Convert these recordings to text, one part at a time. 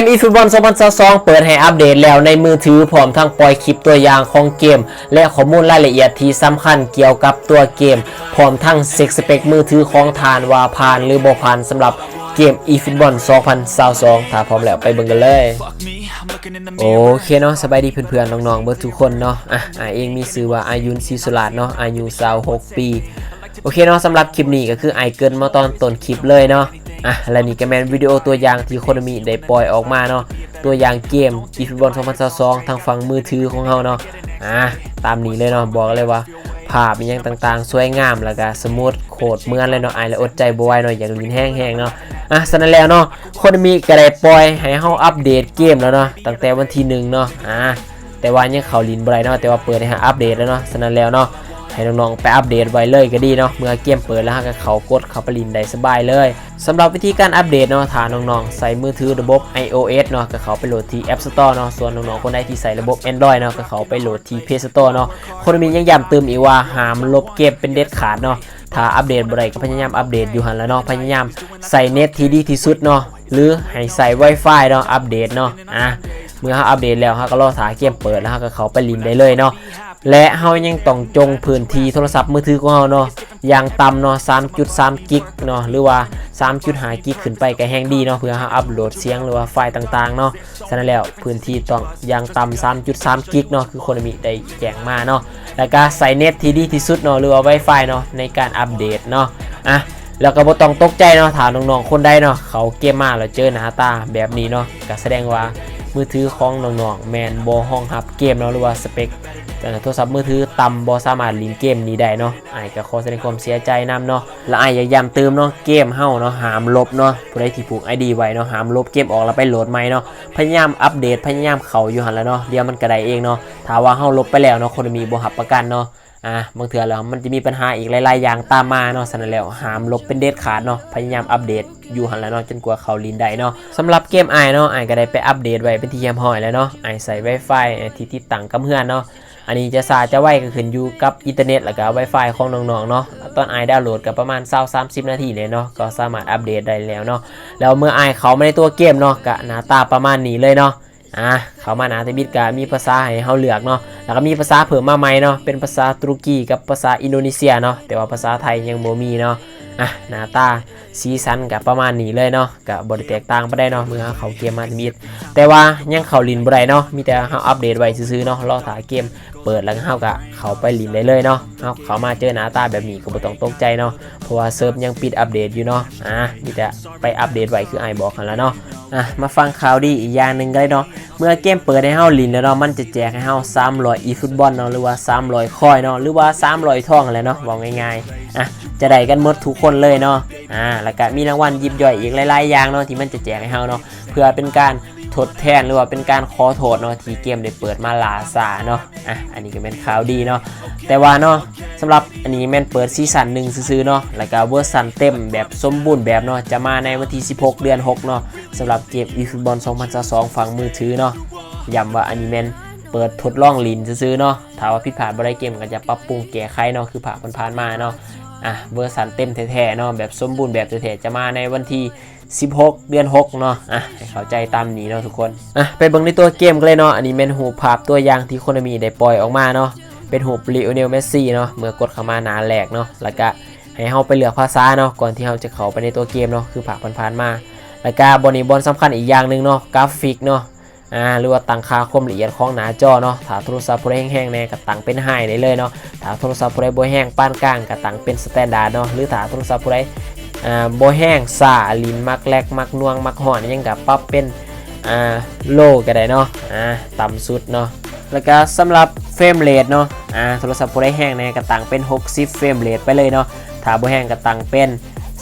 ม eFootball 2022เปิดให้อัปเดตแล้วในมือถือพร้อมทั้งปล่อยคลิปตัวอย่างของเกม และข้อมูลรายละเอียดที่สำคัญเกี่ยวกับตัวเกม พร้อมทั้งเซ็กสเปคมือถือของทานว่าผ่านหรือบ่ผ่านสำหรับเกม eFootball 2022ถ้าพร้อมแล้วไปเบิ่งกันเลย โอเคเนาะสบายดีเพื่อนๆน้องๆเบิร์ทุกคนเนาะอะอ่าเองมีชื่อว่าอายุนซีสุลาดเนาะอายุ26ปี โอเคเนาะสำหรับคลิปนี้ก็คือไอเกินมาตอนต้นคลิปเลยเนาะ อะและนี่ก็แมนวิดีโอตัวอย่างที่โคนมิได้ปล่อยออกมาเนาะตัวอย่างเกมอีฟุตบอล2022ทางฝั่งมือถือของเราเนาะอะตามนี้เลยเนาะบอกเลยว่าภาพมีอย่างต่างๆ สวยงามแล้วก็สมูทโคตรเมือนเลยเนาะไอและอดใจบ่ไหวเนาะอย่ากลินแห้งๆเนาะอะฉะนั้นแล้วเนาะโคนมิก็ได้ปล่อยให้เฮาอัปเดตเกมแล้วเนาะตั้งแต่วันที่หนึ่งเนาะอะแต่ว่ายังเขาลินบ่ได้เนาะแต่ว่าเปิดให้าอัปเดตแล้วเนาะฉะนั้นแล้วเนาะ ให้น้องๆไปอัปเดตไว้เลยก็ดีเนาะเมื่อเกมเปิดแล้วก็เขากดเขาไปลินได้สบายเลยสำหรับวิธีการอัปเดตเนาะถ้าน้องๆใส่มือถือระบบ iOS เนาะก็เขาไปโหลดที่ App Store เนาะส่วนน้องๆคนใดที่ใส่ระบบ Android เนาะก็เขาไปโหลดที่ Play Store เนาะคนมียังย้ำเติมอีกว่าห้ามลบเกมเป็นเด็ดขาดเนาะถ้าอัปเดตบ่ได้ก็พยายามอัปเดตอยู่หันแล้วเนาะพยายามใส่เน็ตที่ดีที่สุดเนาะหรือให้ใส่ Wi-Fi เนาะอัปเดตเนาะอะเมื่อเขาอัปเดตแล้วเขาก็รอถาเกมเปิดแล้วเขาก็เขาไปลินได้เลยเนาะ และเฮายังต้องจงพื้นที่โทรศัพท์มือถือของเฮาเนาะอย่างต่ำเนาะ3.3 กิกเนาะหรือว่า 3.5 กิกขึ้นไปก็แห้งดีเนาะเพื่อเฮาอัปโหลดเสียงหรือว่าไฟล์ต่างๆเนาะฉะนั้นแล้วพื้นที่ต้องอย่างต่ำ3.3 กิกเนาะคือคนมีได้แจ้งมาเนาะแล้วก็ใส่เน็ตที่ดีที่สุดเนาะหรือว่า Wi-Fi เนาะในการอัปเดตเนาะอะแล้วก็บ่ต้องตกใจเนาะถามน้องๆคนใดเนาะเขาเกมมาแล้วเจอหน้าตาแบบนี้เนาะก็แสดงว่า มือถือของน้องๆแมนบ่ห้องรับเกมเนาะหรือว่าสเปคแต่โทรศัพท์มือถือต่ำบ่สามารถลินเกมนี้ได้เนาะไอ้ก็ขอแสดงความเสียใจนํเนาะและไอ้ายอยากย้ำเติมเนาะเกมเฮาเนาะหามลบเนาะผู้ใดที่ผูก ID ไว้เนาะหามลบเกมออกแล้วไปโหลดใหม่เนาะพยายามอัปเดตพยายามเข้าอยู่หันแล้วเนาะเดี๋ยวมันก็ไดเองเนาะถ้าว่าเฮาลบไปแล้วเนาะคนมีบ่รับประกันเนาะ อะบางเทื่อแล้วมันจะมีปัญหาอีกหลายๆอย่างตามมาเนาะฉะนั้นแล้วหามลบเป็นเด็ดขาดเนาะพยายามอัปเดตอยู่หันแล้วเนาะจนกว่าเขาลินได้เนาะสำหรับเกมไอเนาะไอก็ได้ไปอัปเดตไว้เป็นที่เยี่ยมห้อยแล้วเนาะไอใส่ Wi-Fi ที่ติดตั้งกับเพื่อนเนาะอันนี้จะสาจะไวก็ขึ้นอยู่กับอินเทอร์เน็ตแล้วก็ Wi-Fi ของน้องๆเนาะตอนไอดาวน์โหลดก็ประมาณ20 30นาทีเลยเนาะก็สามารถอัปเดตได้แล้วเนาะแล้วเมื่อไอเขามาในตัวเกมเนาะก็หน้าตาประมาณนี้เลยเนาะอะเขามาหนาเทบิดก็มีภาษาให้เฮาเลือกเนาะ แล้วก็มีภาษาเพิ่มมาใหม่เนาะเป็นภาษาตุรกีกับภาษาอินโดนีเซียเนาะแต่ว่าภาษาไทยยังบ่มีเนาะอะหน้าตาสีสันกับประมาณนี้เลยเนาะก็บ่ได้แตกต่างไปได้เนาะเมื่อเขาเกมมาทบิดแต่ว่ายังเขาลินบ่ได้เนาะมีแต่เฮาอัปเดตไว้ซื่อๆเนาะรอถ่ายเกมเปิดแล้วเฮาก็เขาไปลินได้เลยเนาะเฮาเขามาเจอหน้าตาแบบนี้ก็บ่ต้องตกใจเนาะเพราะว่าเซิร์ฟยังปิดอัปเดตอยู่เนาะอะมีแต่ไปอัปเดตไว้คือไอบอกกันแล้วเนาะอะมาฟังข่าวดีอีกอย่างหนึ่งก็ได้เนาะเมื่อเกมเปิดให้เฮาลินแล้วเนาะมันจะแจกให้เฮา300 e ฟุตบอลเนาะหรือว่า300คอยเนาะหรือว่า300ทองอะไรเนาะบอกง่ายๆอะจะได้กันหมดทุกคนเลยเนาะอ่าแล้วก็มีรางวัลยิบย่อยอีกหลายๆอย่างเนาะที่มันจะแจกให้เฮาเนาะเพื่อเป็นการ ทดแทนหรือว่าเป็นการขอโทษเนาะที่เกมได้เปิดมาลาซาเนาะอะอันนี้ก็เป็นข่าวดีเนาะแต่ว่าเนาะสำหรับอันนี้แม่นเปิดซีซั่นหนึ่งซื้อๆเนาะแล้วก็เวอร์ชันเต็มแบบสมบูรณ์แบบเนาะจะมาในวันที่ 16 เดือน 6 เนาะสำหรับเกม eFootball 2022ฝั่งมือถือเนาะย้ำว่าอันนี้แม่นเปิดทดลองลินซื้อๆเนาะถ้าว่าผิดพลาดบ่ได้เกมก็จะปรับปรุงแก้ไขเนาะคือผ่านผ่านมาเนาะอะเวอร์ชันเต็มแท้ๆเนาะแบบสมบูรณ์แบบแท้ๆจะมาในวันที่ 16 เดือน6เนาะอะให้เข้าใจตามนี้เนาะทุกคนอะไปเบิ่งในตัวเกมกันเลยเนาะอันนี้เป็นหูภาพตัวอย่างที่โคนมิได้ปล่อยออกมาเนาะเป็นหูปลีโอเนลเมสซี่เนาะเมื่อกดเข้ามาหนาแหลกเนาะแล้วก็ให้เฮาไปเลือกภาษาเนาะก่อนที่เฮาจะเข้าไปในตัวเกมเนาะคือผักผ่านๆมา แล้วก็บอลนี้บอลสำคัญอีกอย่างหนึ่งเนาะกราฟิกเนาะอ่าหรือว่าตั้งค่าความละเอียดของหน้าจอเนาะถ้าโทรศัพท์ผู้ใดแห้งๆแน่ก็ตั้งเป็นไฮได้เลยเนาะถ้าโทรศัพท์ผู้ใดบ่แห้งปานกลางก็ตั้งเป็นสแตนดาร์ดเนาะหรือถ้าโทรศัพท์ผู้ใด อ่าบ่แห้งซ่าลินมักแลกมักน่วงมักห่อนยังกับปรับเป็นอ่าโลก็ได้เนาะอ่าต่ำสุดเนาะแล้วก็สำหรับเฟรมเรทเนาะอ่าโทรศัพท์ผู้ใดแห้งแน่ก็ตั้งเป็น 60 เฟรมเรทไปเลยเนาะถ้าบ่แห้งก็ตั้งเป็น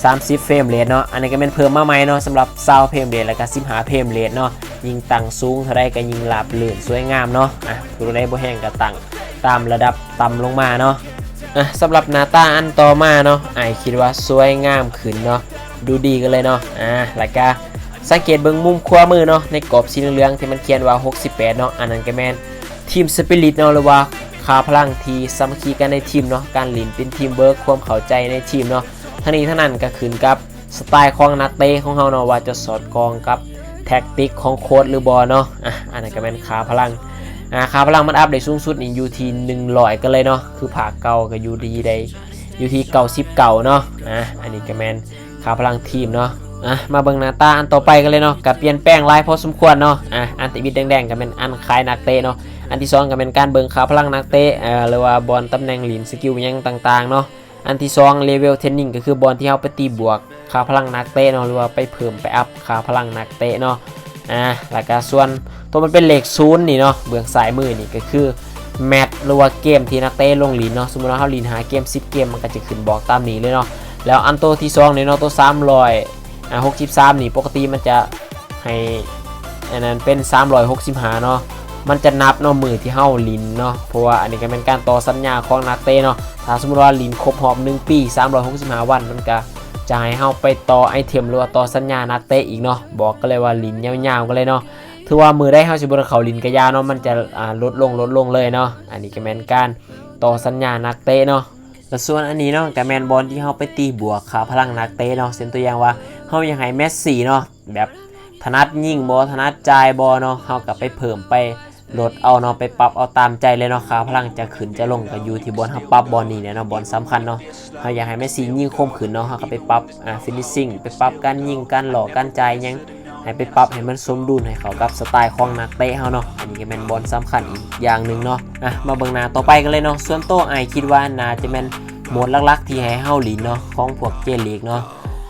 30 เฟรมเรทเนาะอันนี้ก็เป็นเพิ่มมาใหม่เนาะสำหรับ20เฟรมเรทแล้วก็15เฟรมเรทเนาะยิงตังสูงเท่าใดก็ยิงหลาบลื่นสวยงามเนาะอะผู้ใดบ่แห้งก็ตั้งตามระดับต่ำลงมาเนาะ อะสำหรับหน้าตาอันต่อมาเนาะไอคิดว่าสวยงามขึ้นเนาะดูดีกันเลยเนาะอ่าแล้วก็สังเกตเบื้องมุมขวามือเนาะในกรอบสีเหลืองๆที่มันเขียนว่า 68 เนาะอันนั้นก็แมนทีมสปิริตเนาะหรือว่าคาพลังทีสามัคคีกันในทีมเนาะการหลินเป็นทีมเบิร์กความเข้าใจในทีมเนาะทั้งนี้ทั้งนั้นก็ขึ้นกับสไตล์ของนักเตะของเราเนาะว่าจะสอดคล้องกับแท็กติกของโค้ดหรือบอลเนาะอะอันนั้นก็เป็นขาพลัง อ่าขาพลังมันอัพได้สูงสุดนี่อยู่ที่100กันเลยเนาะคือผ่าเก่ากับยูดีได้อยู่ที่เก่าสิบเก่าเนาะอะอันนี้ก็แมนขาพลังทีมเนาะอะมาเบิ่งหน้าตาอันต่อไปกันเลยเนาะกับเปลี่ยนแปลงลายพอสมควรเนาะอะอันติวิตแดงๆก็เป็นอันคลายนักเตะเนาะอันที่สองก็เป็นการเบิ่งขาพลังนักเตะเอ่อหรือว่าบอลตำแหน่งหลินสกิลยังต่างๆเนาะอันที่สองเลเวลเทนนิงก็คือบอลที่เราไปตีบวกค่าพลังนักเตะเนาะหรือว่าไปเพิ่มไปอัพค่าพลังนักเตะเนาะอ่าแล้วก็ส่วน ตัวมันเป็นเลขศูนย์นี่เนาะเบื้องซ้ายมือนี่ก็คือแมตช์หรือว่าเกมที่นักเตะลงลีนเนาะสมมติว่าเขาลีนหาเกม 10 เกมมันก็จะขึ้นบอกตามนี้เลยเนาะแล้วอันตัวที่สองนี่เนาะตัว300อ่า63 นี่ปกติมันจะให้อันนั้นเป็น 365 เนาะมันจะนับเนาะมือที่เฮาลินเนาะเพราะว่าอันนี้ก็เป็นการต่อสัญญาของนักเตะเนาะถ้าสมมติว่าลินครบหอบ1ปี 365 วันมันก็จะให้เฮาไปต่อไอเทมหรือว่าต่อสัญญานักเตะอีกเนาะบอกก็เลยว่าลินยาวๆก็เลยเนาะ ถือว่ามือได้เฮาสิบ่ได้เข้าลินกะยาเนาะมันจะอ่าลดลงลดลงเลยเนาะอันนี้ก็แม่นการต่อสัญญานักเตะเนาะแล้วส่วนอันนี้เนาะก็แม่นบอลที่เฮาไปตีบวกขาพลังนักเตะเนาะเช่นตัวอย่างว่าเฮายังให้เมสซี่เนาะแบบถนัดยิงบ่ถนัดจ่ายบ่เนาะเฮาก็ไปเพิ่มไปลดเอาเนาะไปปรับเอาตามใจเลยเนาะขาพลังจะขึ้นจะลงก็อยู่ที่บอลเฮาปรับบอลนี่เนี่ยเนาะบอลสำคัญเนาะเฮาอยากให้แมสซี่ยิงคมขึ้นเนาะเฮาก็ไปปรับอ่าฟินิชชิ่งไปปรับการยิงการหลอกการจ่ายยัง ให้ไปปรับให้มันสมดุลให้เข้ากับสไตล์ของนักเตะเฮาเนาะอันนี้ก็เป็นบอลสำคัญอีกอย่างหนึ่งเนาะอะมาเบิ่งหน้าต่อไปกันเลยเนาะส่วนโตวไอคิดว่าน่าจะเป็นโหมดลักๆที่ให้เฮาหลินเนาะของพวกเจลีกเนาะ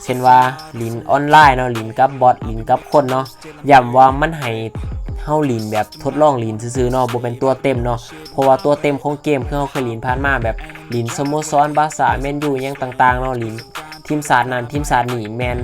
เช่นว่าหลินออนไลน์เนาะหลินกับบอทหลินกับคนเนาะย้ำว่ามันให้เฮาลีนแบบทดลองลีนซื่อๆเนาะบ่เป็นตัวเต็มเนาะ เพราะว่าตัวเต็มของเกมคือเฮาเคยลีนผ่านมาแบบลีนสโมสรบาซ่าแมนยูยังต่างๆเนาะลีนทีมศาสตร์นั้นทีมศาสตร์นี่แมน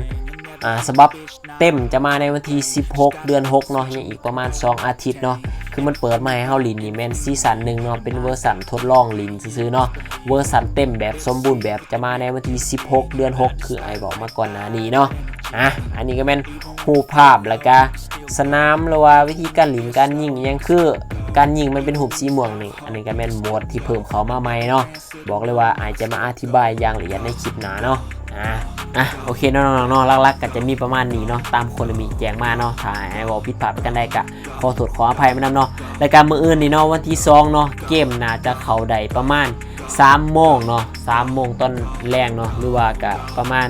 อ่าสบับ เต็มจะมาในวันที่ 16 เดือน 6 เนาะยังอีกประมาณ 2 อาทิตย์เนาะคือมันเปิดมาให้เฮาลีนนี่แมนซีซั่นหนึ่งเนาะเป็นเวอร์ชันทดลองลีนซื่อๆเนาะเวอร์ชันเต็มแบบสมบูรณ์แบบจะมาในวันที่ 16 เดือน 6 คือไอบอกมาก่อนหน้านี้เนาะอะอันนี้ก็แม่นรูปภาพแล้วก็สนามหรือว่าวิธีการหลินการยิงอิหยังคือการยิงมันเป็นหุบสีม่วงนี่ อันนี้ก็แม่นโหมดที่เพิ่มเขามาใหม่เนาะ บอกเลยว่าอาจจะมาอธิบายอย่างละเอียดในคลิปหน้าเนาะ อะ อะโอเคน้องๆเนาะลักๆก็จะมีประมาณนี้เนาะตามคนมีแจ้งมาเนาะถ้าให้วอาผิดพลาดไปกันได้กะขอโทษขออภัยมานำเนาะรายการมืออื่นนี่เนาะวันที่2เนาะเกมน่าจะเข้าได้ประมาณ3โมงเนาะ3โมงตอนแรงเนาะหรือว่ากะประมาณ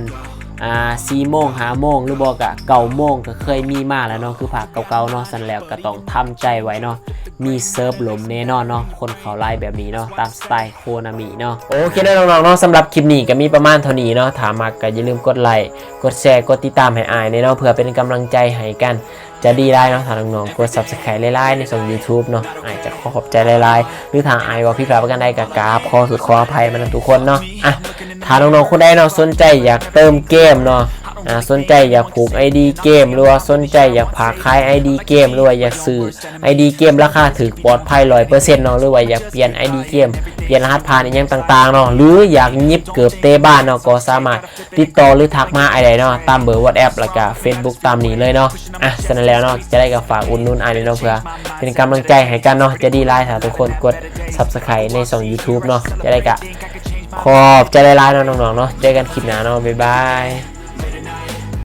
อ่าสี่โมงหาโมงหรือบอกอะเก่าโมงก็เคยมีมาแล้วเนาะคือผักเก่าๆเนาะสันแล้วก็ต้องทำใจไว้เนาะ มีเซิร์ฟลมแน่นอนเนาะคนเขาไล่แบบนี้เนาะตามสไตล์โคนามิเนาะโอเคแล้วน้องๆเนาะสำหรับคลิปนี้ก็มีประมาณเท่านี้เนาะถามมากก็อย่าลืมกดไลค์กดแชร์กดติดตามให้อายเนาะเพื่อเป็นกำลังใจให้กันจะดีได้เนาะถ้าน้องๆกด subscribe ไล่ๆในช่อง YouTube เนาะอาจจะขอขอบใจไล่ๆหรือทางไอว่าพี่พาดประกันได้กับกราบขอสุดขออภัยมาณทุกคนเนาะอะถ้าน้องๆคนใดเนาะสนใจอยากเติมเกมเนาะ อ่าสนใจอยากผูก ID เกมหรือว่าสนใจอยากผาขาย ID เกมหรือว่าอยากซื้อ ID เกมราคาถูกปลอดภัย100%เนาะหรือว่าอยากเปลี่ยน ID เกมเปลี่ยนรหัสผ่านอีกอย่างต่างๆเนาะหรืออยากยิบเกือบเตะบ้านเนาะก็สามารถติดต่อหรือทักมาอะไรเนาะตามเบอร์ WhatsApp แล้วก็ Facebook ตามนี้เลยเนาะอะฉะนั้นแล้วเนาะจะได้กับฝากอุดหนุนอันนี้เนาะเพื่อเป็นกำลังใจให้กันเนาะจะดีไลน์ถ้าทุกคนกด Subscribe ในช่อง YouTube เนาะจะได้กะขอบใจหลายๆเนาะน้องๆเนาะเจอกันคลิปหน้าเนาะบ๊ายบาย